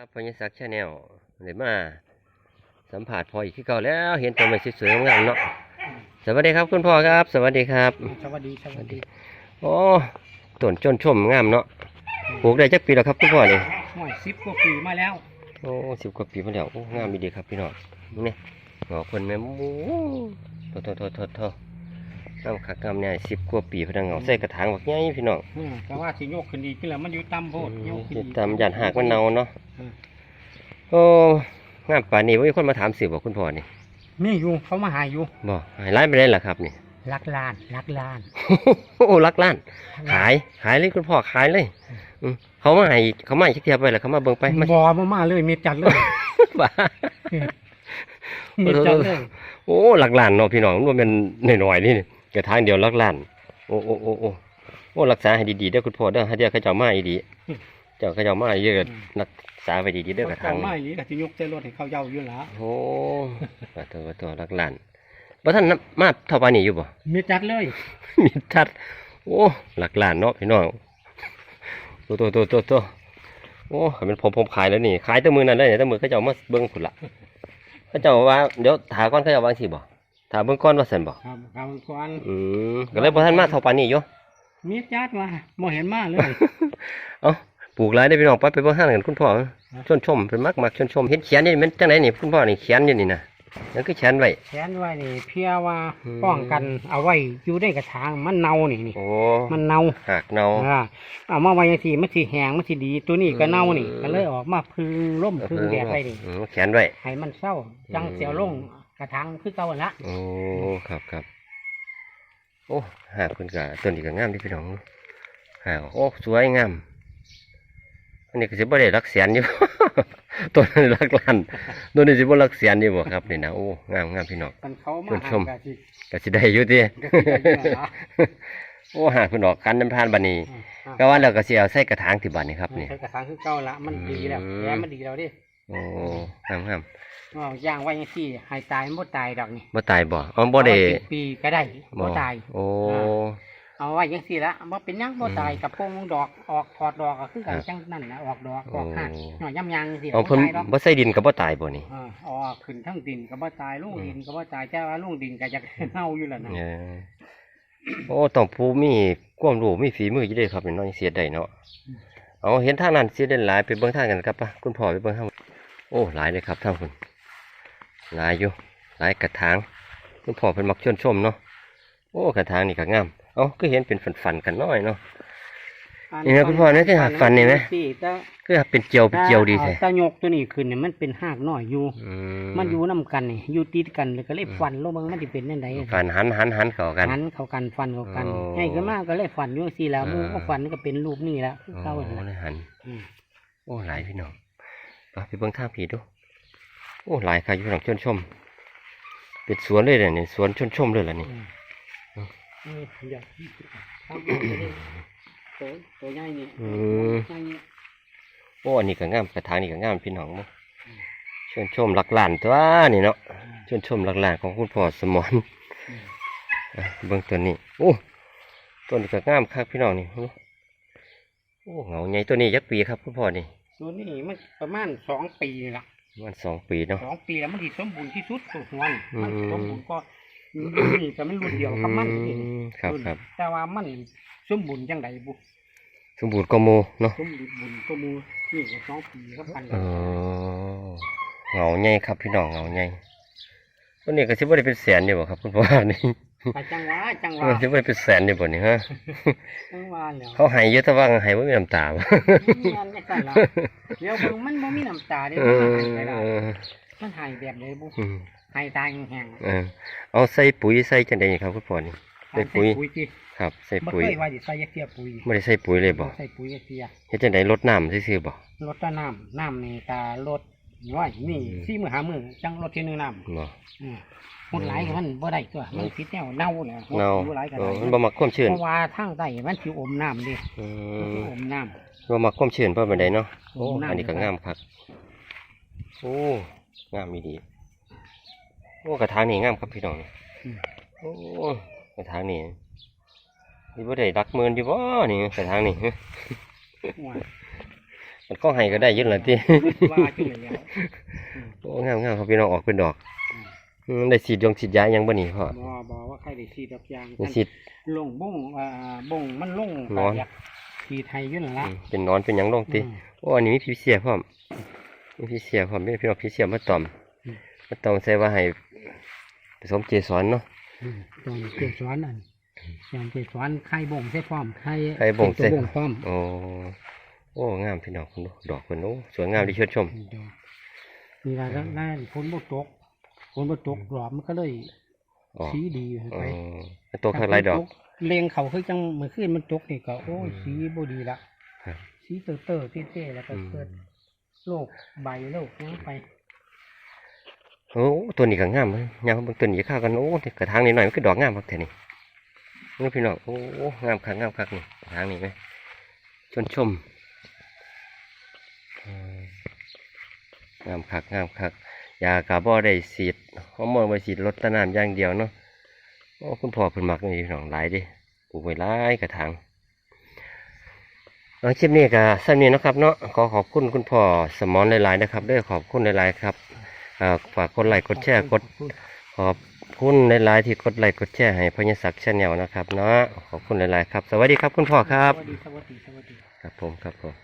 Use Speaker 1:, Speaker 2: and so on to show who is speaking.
Speaker 1: ครับพญศักดิ์ชาแนลเดี๋ยวมาสัมผัสพออีกที่เก่าแล้วเห็นตัวมันสวยๆงามๆเนาะสวัสดีครับคุณพ่อครับ สวัสดีครับ
Speaker 2: สวัสดีสวัสดี
Speaker 1: โอ้ต้นจนชมงามเนาะปลูกได้จักปีแล้วครับคุณพ่อนี่
Speaker 2: หน่อยสิบกว่าปีมาแล้ว
Speaker 1: โอ้สิบกว่าปีมาแล้วโอ้งามดีครับพี่น้องนี่หงอคนแม่หมูโทษโทษโทษโทษโทษ งามคักงามใหญ่สิบกว่าปีพนังเหงาใส่กระถางบักใหญ่พี่น้อง
Speaker 2: อืมแต่ว่าสิโยกขึ้นอีกนี่แหละมันอยู่ต่ำโพดโยกขึ้น
Speaker 1: ติด
Speaker 2: อีก
Speaker 1: ตามหยาดหากมันเนาเนาะ
Speaker 2: อืม
Speaker 1: โอ้งามป่านนี้ว่ามีคนมาถามสิบอกคุณพ่อนี่
Speaker 2: มีอยู่เขามาหาอยู่
Speaker 1: บอกหายไล่ไปได้เหรอครับนี่
Speaker 2: ลักลานลักลาน
Speaker 1: โอ้รักล้าน ขายขายเลยคุณพ่อขายเลยอืมเขามาให้เขามาให้เทียบไปแล้วเขามาเบิ่งไปมา
Speaker 2: บอมามาเลยเม็ดจัดเลย
Speaker 1: บ้า
Speaker 2: เม็ดจัดเลย
Speaker 1: โอ้หลักล้านเนาะพี่น้องมันเป็นหน่อยๆนี่ กระทางเดียวหลักล้านโอ้โอ้โอ้โอ้โอ้รักษาให้ดีๆเด้อคุณพ่อเด้อให้เดี๋ยวเขาเจ้ามาให้ดีเจ้าเขาเจ้ามาเยอะรักษาไว้ดีๆเด้อกระ
Speaker 2: ทา
Speaker 1: ทางง
Speaker 2: มาอีกก็สิยกใจรถให้เขาเย้าอยู่ละ
Speaker 1: โอ้ปะตัวปะตัวหลักล้านบ่ท่านนับมาเท่าปานนี้อยู่บ่
Speaker 2: เม็ดจัดเลย
Speaker 1: มีทัด โอ้หลักล้านเนาะพี่น้องตัวตัวตัวตัวตัวโอ้ให้มันผมผมขายแล้วนี่ ขายแตั้มือนั่นเลยเนี่ยแตั้มือเขาเจ้ามาเบิ้งผุนละเขาเจ้าว่าเดี๋ยวถาก้อนเขาเจ้าวาจังสิบ่ ถาเบิ้งก้อนว่าสันบ่
Speaker 2: ครับครับก่อน
Speaker 1: อืมก็เลยบ่ทันมาเท่าปานนี้อยู่
Speaker 2: เม็ดจัดว่าบ่เห็นมาเลย
Speaker 1: เอ้าปลูกหลายได้อพี่น้องไปไปเบิ่งห้างกันคุณพ่อชนชมเป็นมักมักชนชมเห็นเขียนนี่มันจังไดนี่คุณพ่อนี่เขียนอยู่นี่นะนั่นคือเขียนไว้
Speaker 2: แขนไว้นี่ เพียว่า
Speaker 1: อืม
Speaker 2: ป้องกันเอาไว้อยู่ในกระถางมันเน่านี่นี่
Speaker 1: โอ้
Speaker 2: มันเน่า
Speaker 1: หักเนา
Speaker 2: อ่าเอามาไว้ยังสีมันสีแหงมันสีดีตัวนี้ก็เน่านี่
Speaker 1: อืม
Speaker 2: ก็เลยออกมาพึ่งร่มพึ่งแดดไปนี่
Speaker 1: อืมเขียนไว้
Speaker 2: ให้มันเศร้าจัง
Speaker 1: อืม
Speaker 2: เสียวลง กระถางคือเก่าหั่นละ
Speaker 1: โอ้ครับครับโอ้หากคุณกะต้นนี้ก็งามที่พี่น้องหากโอ้สวยงามอันนี้ก็สิบ่ได้รักเสียนอยู่ ต้นนี้รักล้านต้นนี้สิบ่รักเสียนอยู่บ่ครับนี่นะโอ้งามงามพี่น้อง
Speaker 2: กันเขามา
Speaker 1: ชื่นชม
Speaker 2: หากะสิ
Speaker 1: ก็สิได้อยู่ติ
Speaker 2: ก็สิได้อยู่ล่ะ
Speaker 1: โอ้หากคุณดอกคันน้ำทานบัดนี้
Speaker 2: อ่า
Speaker 1: ก็ว่าแล้วก็สิเอาใส่กระถางที่บัดนี้ครับนี่
Speaker 2: ใช้กระถางคือเก่าละมันดีแล้ว
Speaker 1: อืม
Speaker 2: แกมันดีแล้วดิ
Speaker 1: โอ้งามงาม
Speaker 2: เอาย่างไว้ยังสี่ให้ตายมันบ่ตายดอกนี่
Speaker 1: บ่ตายบ่อ๋อบ่ได้
Speaker 2: เอาว้สิบปีก็ได้บ่ตาย
Speaker 1: โอ้
Speaker 2: เอาไว้ยังสี่ละบ่เป็นหยังบ่ตายกับพงดอกออกถอดดอกก็คือกัน
Speaker 1: ครับ
Speaker 2: จังนั่นนะออกดอกออก
Speaker 1: โอ้
Speaker 2: หักหน่อยย่ำยางสิ
Speaker 1: เอาเพิ่น
Speaker 2: บ่ตายดอก
Speaker 1: บ่ใส่ดินก็บ่ตายบ่นี่
Speaker 2: อ่าออกขึ้นทั้งดินก็บ่ตายลุงดินก็บ่ตายแต่ว่าลุงดินก็จะเน่าอยู่แล้วนะ
Speaker 1: เออโอ้ต้องผู้มีความรู้มีฝีมืออยู่เด้ครับนี่เน้องเสียได้เนาะเอาเห็นทางนั้นเสียได้หลายไปเบิ่งทางกันครับปะคุณพ่อไปเบิ่งทางโอ้หลายเลยครับทางคุณหลายอยู่หลายกระถางคุณพ่อเป็นมักชวนชมเนาะโอ้กระถางนี่ก็งามเอ้าก็เห็นเป็นฝันๆกันน้อยเนาะนี่นะคุณพ่อนะที่หักฟันนี่ไหม
Speaker 2: สิแต่
Speaker 1: ก็เป็นเจียวเป็นเจียวดีแท้
Speaker 2: อาตายกตัวนี้ขึ้นเนี่ยมันเป็นหากน้อยอยู่
Speaker 1: อื
Speaker 2: มันอยู่นํกันนี่อยู่ติดกันเลยก็เลยฟันลงเบิ่งมันสิเป็นจังได
Speaker 1: ฝันหันหันหันเข้ากัน
Speaker 2: หันเข้ากันฟันเข้ากัน
Speaker 1: โอ้
Speaker 2: ให้ขึ้นมาก็เลยฟันอยู่จังซี่แล้ว
Speaker 1: อ่า
Speaker 2: หมูก็ฟันก็เป็นรูปนี่ละคือ
Speaker 1: โอ้
Speaker 2: เก่าหั่นล่ะ
Speaker 1: เลยหัน
Speaker 2: อืม
Speaker 1: โอ้หลายพี่น้อง ไปไปเบิ่งทางผีดู โอ้หลายค่ะอยู่หลังชนชม เป็นสวนเลยเนี่ยนี่สวนชนชมเลยล่ะนี่
Speaker 2: อืม
Speaker 1: อืม
Speaker 2: อืมเดี๋ยวทำเอาไปเลยตัวตัวใหญ่นี่
Speaker 1: อืม
Speaker 2: ใหญ่นี่
Speaker 1: โอ้อันนี้ก็งามกระถางนี่ก็งามพี่น้องมั้งชนชมหลักล้านตัวนี่เนาะชนชมหลักล้านของคุณพ่อสมรอะเบิ่งตัวนี้โอ้ต้นนี้ก็งามครับพี่น้องนี่โอ้เหงาใหญ่ตัวนี้ยักปีครับคุณพ่อนี่
Speaker 2: ตัวนี้มันประมาณสองปีนี่ละ
Speaker 1: มันสองปีเนาะ
Speaker 2: สองปีแล้วมันที่สมบูรณ์ที่สุดตัวหัวนี่
Speaker 1: อืม
Speaker 2: มันสมบูรณ์ก็นี่ก็มันรุ่นเดียวกับมันนี่
Speaker 1: อืมครับ
Speaker 2: รุ่น
Speaker 1: ครับ
Speaker 2: แต่ว่ามันสมบูรณ์จังใดบุ
Speaker 1: สมบูรณ์ก็โมเนาะ
Speaker 2: สมบูรณ์บุญก็มูนี่ก็สองปีครับกัน
Speaker 1: เออเหงาใหญ่ครับพี่น้องเหงาใหญ่วันนี้ก็สิบ่ได้เป็นแสนอยู่บ่ครับคุณพ่อนี่
Speaker 2: ไปจังหวะจังหวะ
Speaker 1: มันสิบ่ได้เป็นแสนอยู่บ่นี่ฮะ
Speaker 2: จังหวะแล้ว
Speaker 1: เขาให้เยอะแต่ว่าให้บ่มีน้ำตาบ่
Speaker 2: มันไม่สั่นละเดี๋ยวเบิ่งมันบ่มีน้ำตาเด้
Speaker 1: เอ
Speaker 2: มัน
Speaker 1: อ
Speaker 2: หายไปแล้ว
Speaker 1: เออ
Speaker 2: มันหายแบบเลยบุ
Speaker 1: อืม
Speaker 2: หายตายแห้ง
Speaker 1: เออเอาใส่ปุ๋ยใส่จังได๋ครับคุณพ่อนี่
Speaker 2: ๆ
Speaker 1: ใส่ปุ๋ย
Speaker 2: ปุ๋ยที่
Speaker 1: ครับใส่
Speaker 2: บ่
Speaker 1: ปุ๋ย
Speaker 2: เคยว่าสิใส่ยักเทียปุ๋ย
Speaker 1: บ่ได้ใส่ปุ๋ยเลยบ่
Speaker 2: ใส่ปุ๋ยยักเทีย
Speaker 1: เฮ็ดจังได๋ลดน้ำซื่อๆบ่
Speaker 2: รถตาน้ำน้ำนี่ตาลดน้อยนี่
Speaker 1: อืม
Speaker 2: สี่มือหามือจังรถที่หนึงน้
Speaker 1: บ่ำ
Speaker 2: อื มหมดหลายก็มันบ่ได้ตัวมันผิดแนวเน่าเนี่ยหมด
Speaker 1: เนา
Speaker 2: อยู่หลายก็
Speaker 1: เอ
Speaker 2: ได้
Speaker 1: อมันบ่มักความชื้น
Speaker 2: เพราะว่าทางใต้มันสิอมน้ำดิ
Speaker 1: อื
Speaker 2: มันสิ
Speaker 1: ม
Speaker 2: อมน้
Speaker 1: บ่มักความชื้นเพราะปานใดเนาะโอ้
Speaker 2: โอ้น้ำ
Speaker 1: อันนี้ก็งามครับโอ้งามอีดีโอ้กระถางนี่งามครับพี่น้องำ
Speaker 2: อืม
Speaker 1: โอ้กระถางนี่นี่บ่ได้รักหมื่นอยู่บ่นี่กระถางนี่
Speaker 2: ว่า
Speaker 1: ขก็ให้ก็ได้อยืนละที่
Speaker 2: ว่าจุดแล้ว
Speaker 1: โอ้งามงามครับพี่น้องออกเป็นดอก อืมได้สีดยงสีดยายังบ่นี่พ่อ
Speaker 2: บ่บ่ว่าใครได้สีดอกยาง
Speaker 1: ได้สีด
Speaker 2: ลงบ้งอ่าบ้งมันลง
Speaker 1: นอน
Speaker 2: แบบสีไทยอยู่นั่นละ
Speaker 1: อืมเป็นนอนเป็นหยังลงติ
Speaker 2: อืม
Speaker 1: โอ้อันนี้มีพี่เสียพร้อมมีพี่เสียพร้อมมีพี่น้องพี่เสียมาตอม
Speaker 2: อืม
Speaker 1: มาตอมใส่ว่าให้ผสมเจสรเนาะ
Speaker 2: อืมตรงเกสรนั่นอย่างเกสรไข่บ่งใส่พร้อมไข่
Speaker 1: ไข่บ่งใส่
Speaker 2: ตัวบ่งพร้อม
Speaker 1: โอ้โอ้งามพี่น้องคุณดูดอกคุณโอ้สวยงามที่ชื่นชม
Speaker 2: ดอกนี่ละแล้วนั่นฝนบ่ตก ฝนบ่ตกดอกมันก็เลย
Speaker 1: ออก
Speaker 2: สีดี
Speaker 1: อ๋
Speaker 2: ไป
Speaker 1: อตัวข้างไรดอก
Speaker 2: เลงเขาคือจังเมื่อคืนมันตกนี่ก็โอ้ย
Speaker 1: อืม
Speaker 2: สีบ่ดีละ
Speaker 1: ครับ
Speaker 2: สีเตอร์เตอร์เต้ๆแล้วก็
Speaker 1: อืม
Speaker 2: เกิดโรคใบโรคนี้ไป
Speaker 1: โอ้ตัวนี้ก็งามเลยยามเบางตัวนี้ข้าวกันโอ้กระถางนี้หน่อยมันก็ดอกงามครับแท่นี่นี่พี่น้องโอ้งามคักงามคักนี่กระถางนี้ไหมชนชมอืมงามคักงามคัก ยากาบ่ได้สีดฮอร์โมนไปสีดลดตะน้ำอย่างเดียวเนาะโอ้คุณพ่อเพิ่นมักนี่พี่น้องหลายดิปลูกไว้หลายกระถางเอาคลิปนี้ก็สั้นนี้นะครับเนาะขอขอบคุณคุณพ่อสมอนหลายๆนะครับด้อขอบคุณหลายๆครับฝากกดไลค์กดแชร์กดขอบคุณในไลน์ที่กดไลค์กดแชร์ให้พญศักดิ์ชาแนลนะครับเนาะขอบคุณหลายๆครับ สวัสดีครับคุณพ่อครับ
Speaker 2: สวัสดีสวัสดีสวัสดี
Speaker 1: ครับผมครับผม